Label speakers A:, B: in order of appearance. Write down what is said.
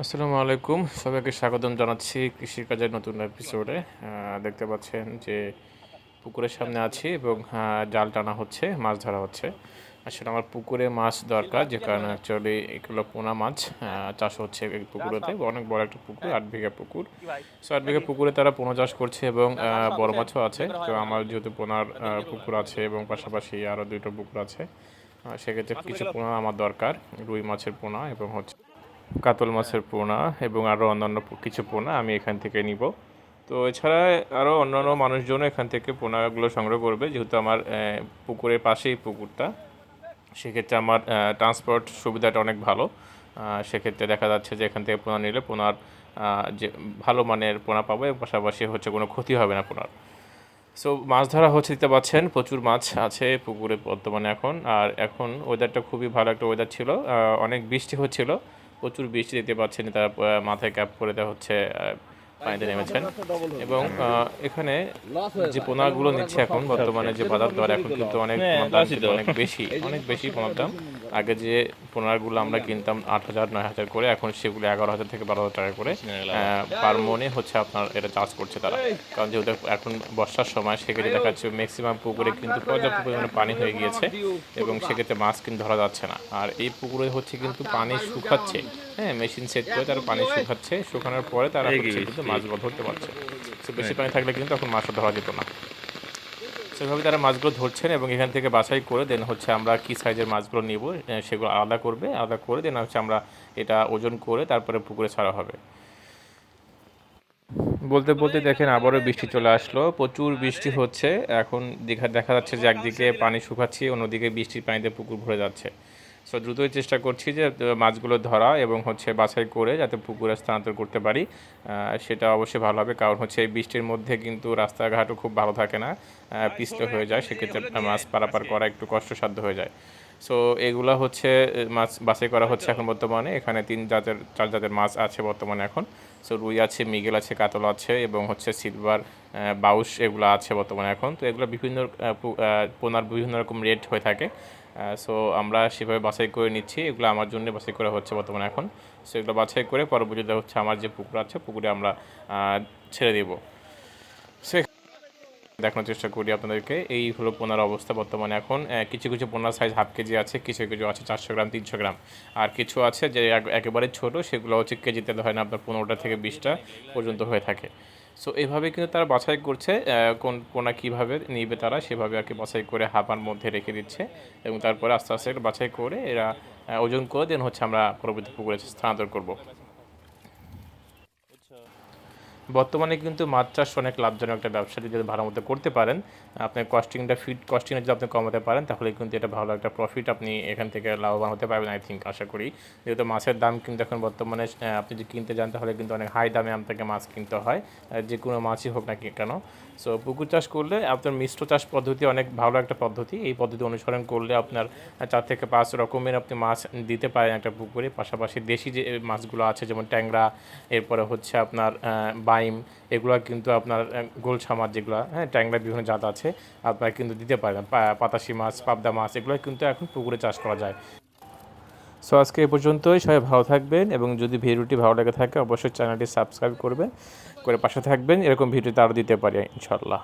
A: আসসালামু আলাইকুম। সবাইকে স্বাগতম জানাচ্ছি কৃষিকাজের নতুন এপিসোডে দেখতে পাচ্ছেন যে পুকুরের সামনে আছি এবং জাল টানা হচ্ছে, মাছ ধরা হচ্ছে। আসলে আমার পুকুরে মাছ দরকার, যে কারণে অ্যাকচুয়ালি এগুলো পোনা মাছ চাষ হচ্ছে এই পুকুরেতে। অনেক বড় একটা পুকুর, আট বিঘা পুকুর। সো আট বিঘা পুকুরে তারা পোনা চাষ করছে এবং বড় মাছও আছে। তো আমার যেহেতু পোনার পুকুর আছে এবং পাশাপাশি আরও দুটো পুকুর আছে সেক্ষেত্রে কিছু পোনা আমার দরকার, রুই মাছের পোনা এবং হচ্ছে কাতল মাছের পোনা এবং আরও অন্যান্য কিছু পোনা আমি এখান থেকে নিব। তো এছাড়া আরও অন্যান্য মানুষজন এখান থেকে পোনাগুলো সংগ্রহ করবে, যেহেতু আমার পুকুরের পাশেই পুকুরটা। সেক্ষেত্রে আমার ট্রান্সপোর্ট সুবিধাটা অনেক ভালো। সেক্ষেত্রে দেখা যাচ্ছে যে এখান থেকে পোনা নিলে পোনার যে ভালো মানের পোনা পাবো এবং পাশাপাশি হচ্ছে কোনো ক্ষতি হবে না পোনার। সো মাছ ধরা হচ্ছে দিতে পাচ্ছেন, প্রচুর মাছ আছে পুকুরে বর্তমানে এখন। আর এখন ওয়েদারটা খুবই ভালো একটা ওয়েদার ছিল। অনেক বৃষ্টি হচ্ছিল। প্রচুর বৃষ্টি দেখতে পাচ্ছেন তারা মাথায় ক্যাপ করে দেওয়া হচ্ছে পানিতে নেমেছেন এবং এখানে যে পোনাগুলো নিচ্ছে এখন বর্তমানে যে বাজার দর এখন কিন্তু অনেক দাম অনেক বেশি অনেক বেশি পোনার দাম। আগে যে পোনারগুলো আমরা কিনতাম আট হাজার নয় হাজার করে এখন সেগুলো এগারো হাজার থেকে বারো হাজার টাকা করে পার মনে হচ্ছে আপনার এটা চাষ করছে তারা। কারণ যেহেতু এখন বর্ষার সময় সেক্ষেত্রে দেখা যাচ্ছে ম্যাক্সিমাম পুকুরে কিন্তু পর্যাপ্ত পরিমাণে পানি হয়ে গিয়েছে এবং সেক্ষেত্রে মাছ কিন্তু ধরা যাচ্ছে না। আর এই পুকুরে হচ্ছে কিন্তু পানি শুকাচ্ছে। হ্যাঁ মেশিন সেট করে তারা পানি শুকাচ্ছে শুকানোর পরে তারা কিন্তু মাছগুলো ধরতে পারছে। তো বেশি পানি থাকলে কিন্তু তখন মাছটা ধরা যেত না। সেভাবে তারা মাছগুলো ধরছেন এবং এখান থেকে বাছাই করে দেন হচ্ছে আমরা কি সাইজের মাছগুলো নিব সেগুলো আলাদা করবে আলাদা করে দেন হচ্ছে আমরা এটা ওজন করে তারপরে পুকুরে ছাড়া হবে। বলতে বলতে দেখেন আবারও বৃষ্টি চলে আসলো প্রচুর বৃষ্টি হচ্ছে। এখন দেখা দেখা যাচ্ছে যে একদিকে পানি শুকাচ্ছি অন্যদিকে বৃষ্টির পানিতে পুকুর ভরে যাচ্ছে। সো দ্রুতই চেষ্টা করছি যে মাছগুলো ধরা এবং হচ্ছে বাছাই করে যাতে পুকুরে স্থানান্তর করতে পারি। সেটা অবশ্যই ভালো হবে। কারণ হচ্ছে এই বৃষ্টির মধ্যে কিন্তু রাস্তাঘাটও খুব ভালো থাকে না। পিছলে হয়ে যায়। সেক্ষেত্রে মাছ পারাপার করা একটু কষ্টসাধ্য হয়ে যায়। সো এগুলা হচ্ছে মাছ বাছাই করা হচ্ছে এখন বর্তমানে। এখানে তিন জাতের চার জাতের মাছ আছে বর্তমানে এখন। সো রুই আছে মিগেল আছে কাতল আছে এবং হচ্ছে সিলভার বাউস এগুলো আছে বর্তমানে এখন। তো এগুলো বিভিন্ন পোনার বিভিন্ন রকম রেট হয়ে থাকে। সো আমরা সেভাবে বাছাই করে নিচ্ছি। এগুলো আমার জন্য বাছাই করা হচ্ছে বর্তমানে এখন। সো এগুলো বাছাই করে পরবর্তীতে হচ্ছে আমার যে পুকুর আছে, পুকুরে আমরা ছেড়ে দেব। সে দেখানোর চেষ্টা করি আপনাদেরকে। এই হলো পোনার অবস্থা বর্তমানে এখন। কিছু কিছু পোনার সাইজ হাফ কেজি আছে, কিছু কিছু আছে চারশো গ্রাম, তিনশো গ্রাম। আর কিছু আছে যে এক- একেবারে ছোট, সেগুলো হচ্ছে কেজিতে হয় না আপনার পনেরোটা থেকে বিশটা পর্যন্ত হয়ে থাকে। সো এভাবে কিন্তু তারা বাছাই করছে কোন, কোনা কীভাবে নিবে তারা সেভাবে আর কি বাছাই করে হাঁপার মধ্যে রেখে দিচ্ছে এবং তারপরে আস্তে আস্তে বাছাই করে এরা ওজন করে দেন হচ্ছে আমরা পরবর্তী পুকুরে স্থানান্তর করব। বর্তমানে কিন্তু মাছ চাষ অনেক লাভজনক একটা ব্যবসা যদি ভালো মতো করতে পারেন আপনার কস্টিংটা ফিট কস্টিংটা যদি আপনি কমাতে পারেন, তাহলে কিন্তু এটা ভালো একটা প্রফিট আপনি এখান থেকে লাভবান হতে পারবেন আই থিঙ্ক আশা করি। যেহেতু মাছের দাম কিন্তু এখন বর্তমানে আপনি যদি কিনতে যান, তাহলে কিন্তু অনেক হাই দামে আপনাকে মাছ কিনতে হয় যে কোনো মাছই হোক না কেন। সো পুকুর চাষ করলে আপনার মিশ্র চাষ পদ্ধতি অনেক ভালো একটা পদ্ধতি। এই পদ্ধতি অনুসরণ করলে আপনার চার থেকে পাঁচ রকমের আপনি মাছ দিতে পারেন একটা পুকুরে। পাশাপাশি দেশি যে মাছগুলো আছে, যেমন ট্যাংরা, এরপরে হচ্ছে আপনার বাইম এগুলো কিন্তু আপনার গোল গোলসা মাছ যেগুলো হ্যাঁ ট্যাংরা বিভিন্ন জাত আছে, আপনারা কিন্তু দিতে পারেন। পাতাশি মাছ, পাবদা মাছ, এগুলো কিন্তু এখন পুকুরে চাষ করা যায়। সো আজকে এ পর্যন্তই। সবাই ভালো থাকবেন এবং যদি ভিডিওটি ভালো লেগে থাকে, অবশ্যই চ্যানেলটি সাবস্ক্রাইব করবেন, করে পাশে থাকবেন। এরকম ভিডিওতে আরও দিতে পারি ইনশাল্লাহ